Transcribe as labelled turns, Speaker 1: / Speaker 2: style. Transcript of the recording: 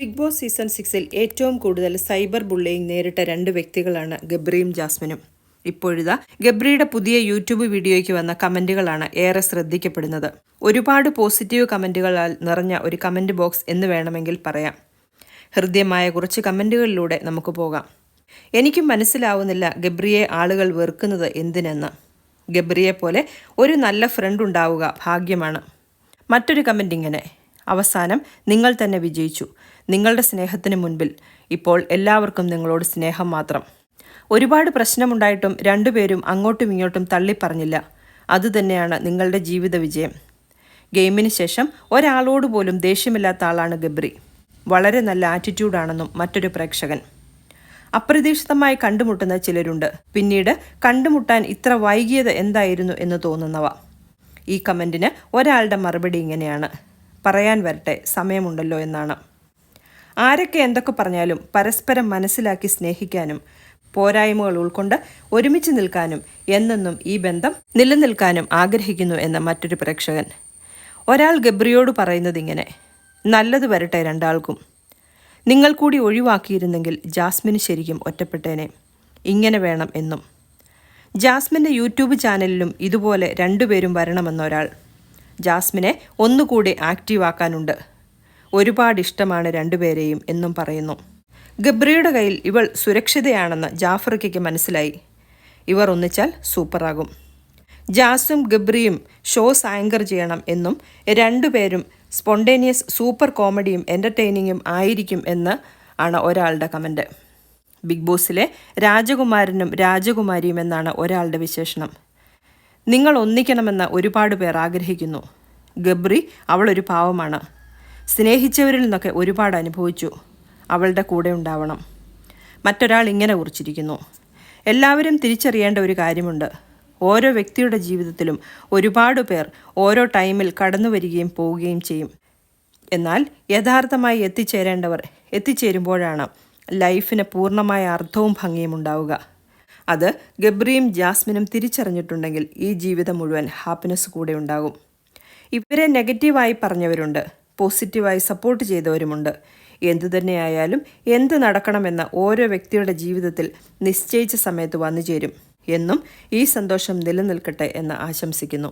Speaker 1: Big boss season സിക്സിൽ ഏറ്റവും കൂടുതൽ സൈബർ ബുള്ളിയിങ് നേരിട്ട രണ്ട് വ്യക്തികളാണ് ഗബ്രിയും ജാസ്മിനും. ഇപ്പോഴിതാ ഗബ്രിയുടെ പുതിയ യൂട്യൂബ് വീഡിയോയ്ക്ക് വന്ന കമന്റുകളാണ് ഏറെ ശ്രദ്ധിക്കപ്പെടുന്നത്. ഒരുപാട് പോസിറ്റീവ് കമന്റുകളാൽ നിറഞ്ഞ ഒരു കമന്റ് ബോക്സ് എന്ന് വേണമെങ്കിൽ പറയാം. ഹൃദ്യമായ കുറച്ച് കമന്റുകളിലൂടെ നമുക്ക് പോകാം. എനിക്കും മനസ്സിലാവുന്നില്ല ഗബ്രിയെ ആളുകൾ വെറുക്കുന്നത് എന്തിനെന്ന്. ഗബ്രിയെ പോലെ ഒരു നല്ല ഫ്രണ്ട് ഉണ്ടാവുക ഭാഗ്യമാണ്. മറ്റൊരു കമന്റ് ഇങ്ങനെ. അവസാനം നിങ്ങൾ തന്നെ വിജയിച്ചു. നിങ്ങളുടെ സ്നേഹത്തിന് മുൻപിൽ ഇപ്പോൾ എല്ലാവർക്കും നിങ്ങളോട് സ്നേഹം മാത്രം. ഒരുപാട് പ്രശ്നമുണ്ടായിട്ടും രണ്ടുപേരും അങ്ങോട്ടും ഇങ്ങോട്ടും തള്ളിപ്പറഞ്ഞില്ല. അതുതന്നെയാണ് നിങ്ങളുടെ ജീവിത വിജയം. ഗെയിമിന് ശേഷം ഒരാളോട് പോലും ദേഷ്യമില്ലാത്ത ആളാണ് ഗബ്രി. വളരെ നല്ല ആറ്റിറ്റ്യൂഡാണെന്നും മറ്റൊരു പ്രേക്ഷകൻ. അപ്രതീക്ഷിതമായി കണ്ടുമുട്ടുന്ന ചിലരുണ്ട്. പിന്നീട് കണ്ടുമുട്ടാൻ ഇത്ര വൈകിയത് എന്തായിരുന്നു എന്ന് തോന്നുന്നവ. ഈ കമന്റിന് ഒരാളുടെ മറുപടി ഇങ്ങനെയാണ്. പറയാൻ വരട്ടെ സമയമുണ്ടല്ലോ എന്നാണ്. ആരൊക്കെ എന്തൊക്കെ പറഞ്ഞാലും പരസ്പരം മനസ്സിലാക്കി സ്നേഹിക്കാനും പോരായ്മകൾ ഉൾക്കൊണ്ട് ഒരുമിച്ച് നിൽക്കാനും എന്നെന്നും ഈ ബന്ധം നിലനിൽക്കാനും ആഗ്രഹിക്കുന്നു എന്ന മറ്റൊരു പ്രേക്ഷകൻ. ഒരാൾ ഗബ്രിയോട് പറയുന്നത് ഇങ്ങനെ നല്ലത് വരട്ടെ രണ്ടാൾക്കും. നിങ്ങൾ കൂടി ഒഴിവാക്കിയിരുന്നെങ്കിൽ ജാസ്മിന് ശരിക്കും ഒറ്റപ്പെട്ടേനെ. ഇങ്ങനെ വേണം എന്നും. ജാസ്മിന്റെ യൂട്യൂബ് ചാനലിലും ഇതുപോലെ രണ്ടുപേരും വരണമെന്നൊരാൾ ജാസ്മിനെ ഒന്നുകൂടി ആക്റ്റീവ് ആക്കാനുണ്ട്. ഒരുപാട് ഇഷ്ടമാണ് രണ്ടുപേരെയും എന്നും പറയുന്നു. ഗബ്രിയുടെ കയ്യിൽ ഇവൾ സുരക്ഷിതയാണെന്ന് ജാഫ്രിക്കയ്ക്ക് മനസ്സിലായി. ഇവർ ഒന്നിച്ചാൽ സൂപ്പറാകും. ജാസും ഗബ്രിയും ഷോസ് ആങ്കർ ചെയ്യണം എന്നും രണ്ടുപേരും സ്പോണ്ടേനിയസ് സൂപ്പർ കോമഡിയും എന്റർടൈനിങ്ങും ആയിരിക്കും എന്ന് ആണ് ഒരാളുടെ കമന്റ് ബിഗ് ബോസിലെ രാജകുമാരനും രാജകുമാരിയും എന്നാണ് ഒരാളുടെ വിശേഷണം. നിങ്ങൾ ഒന്നിക്കണമെന്ന് ഒരുപാട് പേർ ആഗ്രഹിക്കുന്നു. ഗബ്രി അവളൊരു പാവമാണ്. സ്നേഹിച്ചവരിൽ നിന്നൊക്കെ ഒരുപാട് അനുഭവിച്ചു. അവളുടെ കൂടെ ഉണ്ടാവണം. മറ്റൊരാൾ ഇങ്ങനെ കുറിച്ചിരിക്കുന്നു. എല്ലാവരും തിരിച്ചറിയേണ്ട ഒരു കാര്യമുണ്ട്. ഓരോ വ്യക്തിയുടെ ജീവിതത്തിലും ഒരുപാട് പേർ ഓരോ ടൈമിൽ കടന്നു വരികയും പോവുകയും ചെയ്യും. എന്നാൽ യഥാർത്ഥമായി എത്തിച്ചേരേണ്ടവർ എത്തിച്ചേരുമ്പോഴാണ് ലൈഫിന് പൂർണമായ അർത്ഥവും ഭംഗിയും ഉണ്ടാവുക. അത് ഗബ്രിയും ജാസ്മിനും തിരിച്ചറിഞ്ഞിട്ടുണ്ടെങ്കിൽ ഈ ജീവിതം മുഴുവൻ ഹാപ്പിനെസ് കൂടെ ഉണ്ടാകും. ഇവരെ നെഗറ്റീവായി പറഞ്ഞവരുണ്ട് പോസിറ്റീവായി സപ്പോർട്ട് ചെയ്തവരുമുണ്ട്. എന്തു തന്നെയായാലും എന്ത് നടക്കണമെന്ന ഓരോ വ്യക്തിയുടെ ജീവിതത്തിൽ നിശ്ചയിച്ച സമയത്ത് വന്നു ചേരും എന്നും ഈ സന്തോഷം നിലനിൽക്കട്ടെ എന്ന് ആശംസിക്കുന്നു.